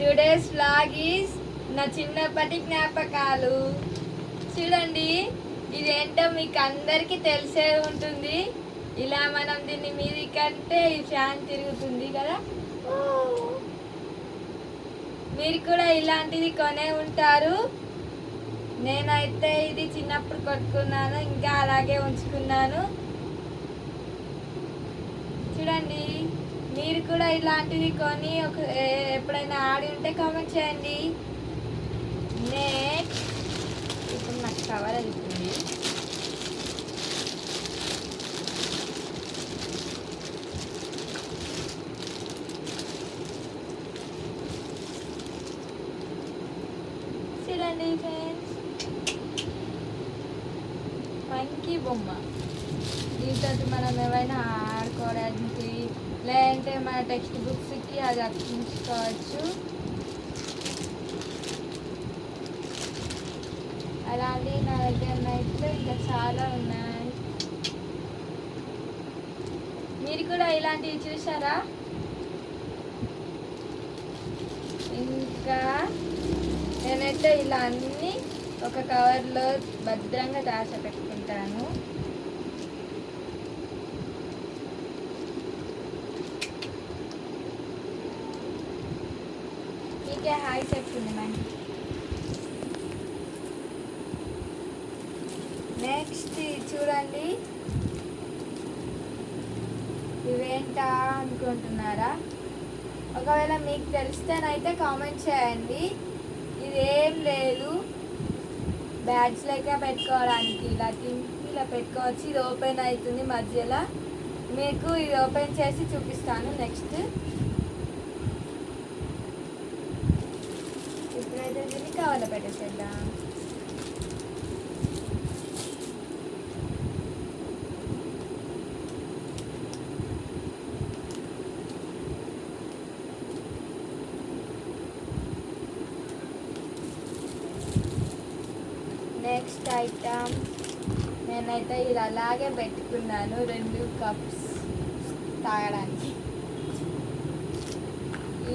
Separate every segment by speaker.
Speaker 1: Today's blog is నా చిన్నప్పటి జ్ఞాపకాలు. చూడండి ఇదేంటో మీకు అందరికీ తెలిసే ఉంటుంది. ఇలా మనం దీన్ని మీది కంటే ఈ ఫ్యాన్ తిరుగుతుంది కదా? మీరు కూడా ఇలాంటిది కొనే ఉంటారు. నేనైతే ఇది చిన్నప్పుడు కొట్టుకున్నాను ఇంకా అలాగే ఉంచుకున్నాను. చూడండి. మీరు కూడా ఇలాంటిది కొని ఒక ఏ- ఎప్పుడైనా ఆడి ఉంటే కామెంట్ చేయండి. నెక్స్ట్ ఇప్పుడు నాకు కవర్ వెళ్తుంది చూడండి ఫ్రెండ్స్ మంకీ బొమ్మ. దీంతో మనం ఏమైనా ఆడుకోవడానికి లేదంటే మన టెక్స్ట్ బుక్స్కి అది అతికించుకోవచ్చు. అలాంటి నా దగ్గర అయితే ఇంకా చాలా ఉన్నాయి. మీరు కూడా ఇలాంటివి చూసారా? ఇంకా నేనైతే ఇలా అన్నీ ఒక కవర్లో భద్రంగా దాచ పెట్టుకుంటాను. మీకే హాయ్ చెప్తుంది మంచి నెక్స్ట్ చూడండి. ఇవేంటా అనుకుంటున్నారా? ఒకవేళ మీకు తెలిస్తేనైతే కామెంట్ చేయండి. ఇదేం లేదు. బ్యాగ్స్ లెక్క పెట్టుకోవడానికి ఇలా తింపి ఇలా పెట్టుకోవచ్చు. ఇది ఓపెన్ అవుతుంది మధ్యలో. మీకు ఇది ఓపెన్ చేసి చూపిస్తాను. నెక్స్ట్ దీన్ని పెట్టేసేద్దాం. నెక్స్ట్ ఐటమ్ నేనైతే ఇది అలాగే పెట్టుకున్నాను రెండు కప్స్ తాగడానికి.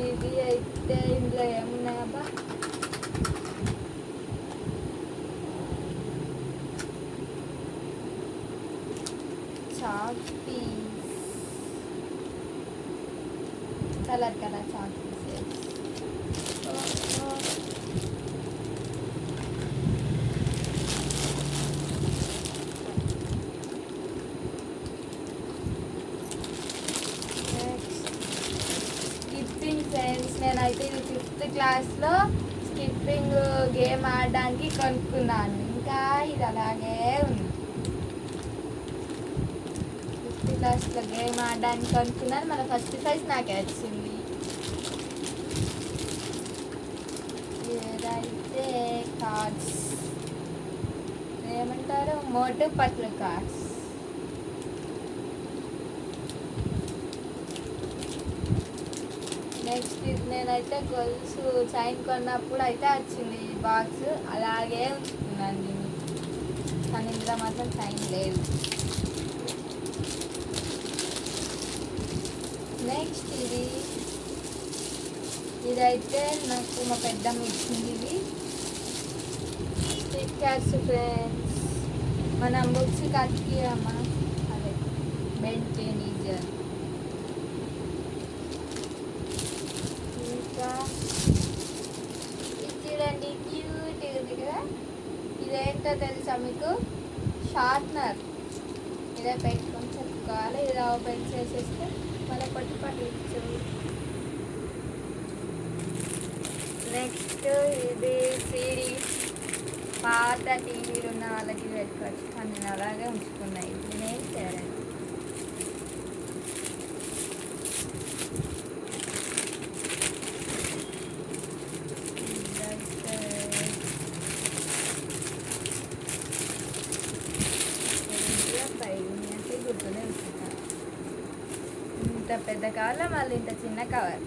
Speaker 1: ఇది అయితే ఇందులో ఏమున్నాయబ్బా chalk piece colour colour chalk pieces skipping friends నేనైతే ఇది ఫిఫ్త్ క్లాస్లో స్కిప్పింగ్ గేమ్ ఆడడానికి కొనుక్కున్నాను. ఇంకా ఇది అలాగే ఉంది. క్లాస్లో గేమ్ ఆడడానికి అనుకున్నాను మన ఫస్ట్ ప్రైజ్ నాకే వచ్చింది ఏదైతే కార్డ్స్ ఏమంటారు? మోటు పట్ల కార్డ్స్ నెక్స్ట్ ఇది నేనైతే గొలుసు చైన్ కొన్నప్పుడు అయితే వచ్చింది ఈ బాక్స్ అలాగే ఉంచుకున్నాను దీన్ని కానీ ఇందులో మాత్రం చైన్ లేదు. నెక్స్ట్ ఇది. ఇదైతే నాకు మా పెద్దమ్మ ఇచ్చింది ఇది. స్టిక్కర్స్ ఫ్రెండ్స్ మనం బుక్స్ కట్టి అమ్మ. అదే బెంటేనీజర్ ఇంకా ఇది చూడండి క్యూట్ ఉంది కదా. ఇదేంటో తెలుసా మీకు? షార్ప్నర్ ఇదే పెట్టుకొని చెప్పుకోవాలి. ఇది ఓపెన్ చేసేస్తే మన పట్టు పట్టించు. నెక్స్ట్ ఇది సీడీ పాత టీవీలు ఉన్న వాళ్ళకి పెట్టుకోవచ్చు కానీ అలాగే ఉంచుకున్నాయి. నేనేం చేయాలి గుర్తునే ఉంచుకుంటా ఇంత పెద్ద కావాలా మళ్ళీ ఇంత చిన్న కవర్.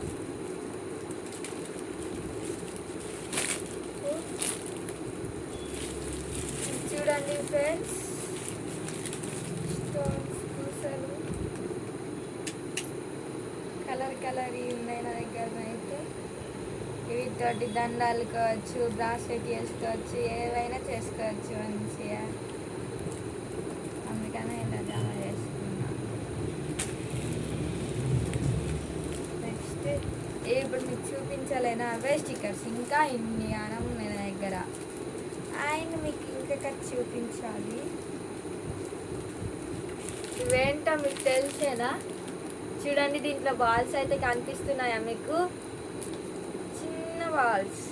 Speaker 1: చూడండి ఫ్రెండ్స్. స్టోన్స్ పూసలు. కలర్ కలర్ ఉన్నాయి నా దగ్గర అయితే. వీటితోటి దండాలు కావచ్చు బ్రాస్లెట్ చేసుకోవచ్చు ఏవైనా చేసుకోవచ్చు మంచిగా. అందుకనే ఇలా ఇప్పుడు మీకు చూపించలేనా? అవే స్టిక్కర్స్. ఇంకా ఇన్ని ఆనం నా దగ్గర. అండ్ మీకు ఇంకా చూపించాలి. ఇవేంటో మీకు తెలిసేనా? చూడండి దీంట్లో బాల్స్ అయితే కనిపిస్తున్నాయా మీకు? చిన్న బాల్స్.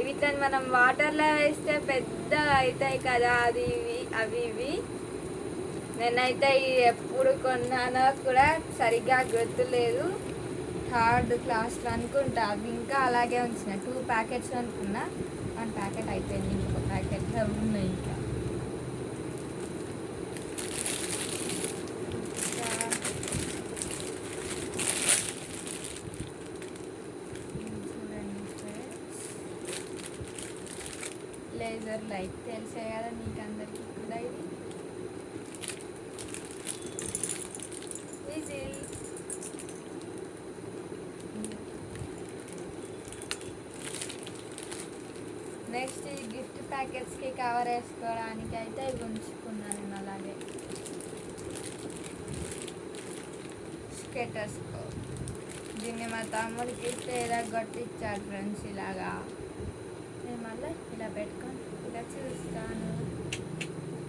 Speaker 1: ఇవి తను మనం వాటర్లో వేస్తే పెద్ద అవుతాయి కదా అది ఇవి అవి ఇవి. నేనైతే ఇవి ఎప్పుడు కొన్నానో కూడా సరిగ్గా గుర్తులేదు. థర్డ్ క్లాస్లో అనుకుంటా అవి ఇంకా అలాగే ఉంచిన. టూ ప్యాకెట్స్ అనుకున్నా. వన్ ప్యాకెట్ అయిపోయింది. ఇంకొక ప్యాకెట్ ఉన్నాయి ఇంకా. ఇంకా చూడండి friends. లేజర్ లైట్ తెలిసే కదా నీకు అందరికీ కూడా ఇది విజిల్ నెక్స్ట్ ఈ గిఫ్ట్ ప్యాకెట్స్కి కవర్ వేసుకోవడానికి అయితే ఇవి ఉంచుకున్నాను నేను అలాగే. స్కెటర్స్ దీన్ని మా తమ్ముడికి ఇస్తే ఇలా కొట్టించాడు ఫ్రెండ్స్ ఇలాగా. నేను మళ్ళీ ఇలా పెట్టుకొని ఇలా చూస్తాను.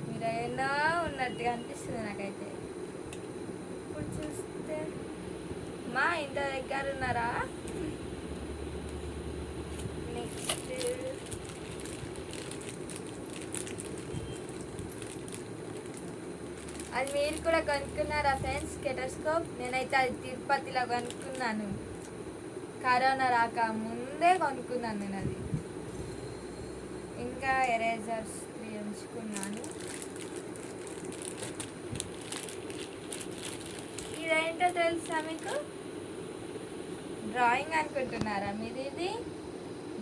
Speaker 1: మీరు ఎన్నో ఉన్నట్టుగా అనిపిస్తుంది నాకైతే. ఇప్పుడు చూస్తే. మా ఇంటి దగ్గర ఉన్నారా? నెక్స్ట్ అది మీరు కూడా కొనుక్కున్నారా ఫ్రెండ్స్? స్కెటోస్కోప్ నేనైతే అది తిరుపతిలో కొనుక్కున్నాను. కరోనా రాక ముందే కొనుక్కున్నాను నేను అది. ఇంకా ఎరేజర్స్ త్రీ ఉంచుకున్నాను ఇదేంటో తెలుసా మీకు? డ్రాయింగ్ అనుకుంటున్నారా మీది ఇది?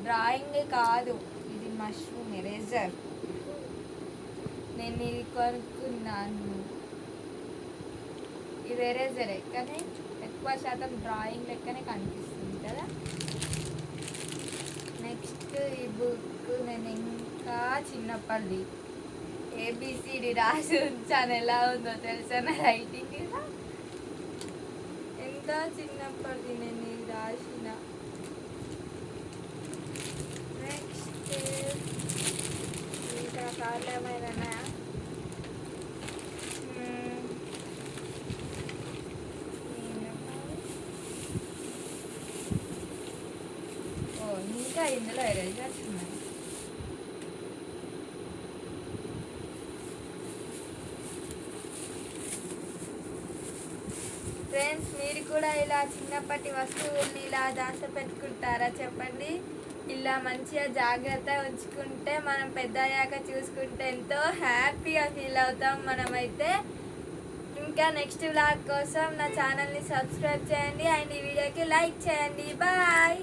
Speaker 1: డ్రాయింగ్ కాదు ఇది మష్రూమ్ ఎరేజర్. నేను ఇది కొనుక్కున్నాను. ఇది ఎరేజరే కానీ ఎక్కువ శాతం డ్రాయింగ్ లెక్కనే కనిపిస్తుంది కదా. నెక్స్ట్ ఈ బుక్ నేను ఇంకా చిన్నప్పటిది. ఏబిసిడి రాసి ఉంచాను. ఎలా ఉందో తెలుసా నా రైటింగ్ ఎంత చిన్నప్పటిది నేను ఇది రాసిన. నెక్స్ట్ ఇంకా కార్లు ఏమైనా ఉన్నాయా మ్మ్. ఓ ఇంకా ఇందులో ఎరేజర్స్ ఫ్రెండ్స్ మీరు కూడా ఇలా చిన్నప్పటి వస్తువుల్ని ఇలా దాస పెట్టుకుంటారా చెప్పండి? ఇలా మంచిగా జాగ్రత్త ఉంచుకుంటే మనం పెద్ద అయ్యాక చూసుకుంటే ఎంతో హ్యాపీగా ఫీల్ అవుతాం మనమైతే. ఇంకా నెక్స్ట్ బ్లాగ్ కోసం నా ఛానల్ని సబ్స్క్రైబ్ చేయండి. అండ్ ఈ వీడియోకి లైక్ చేయండి. బాయ్!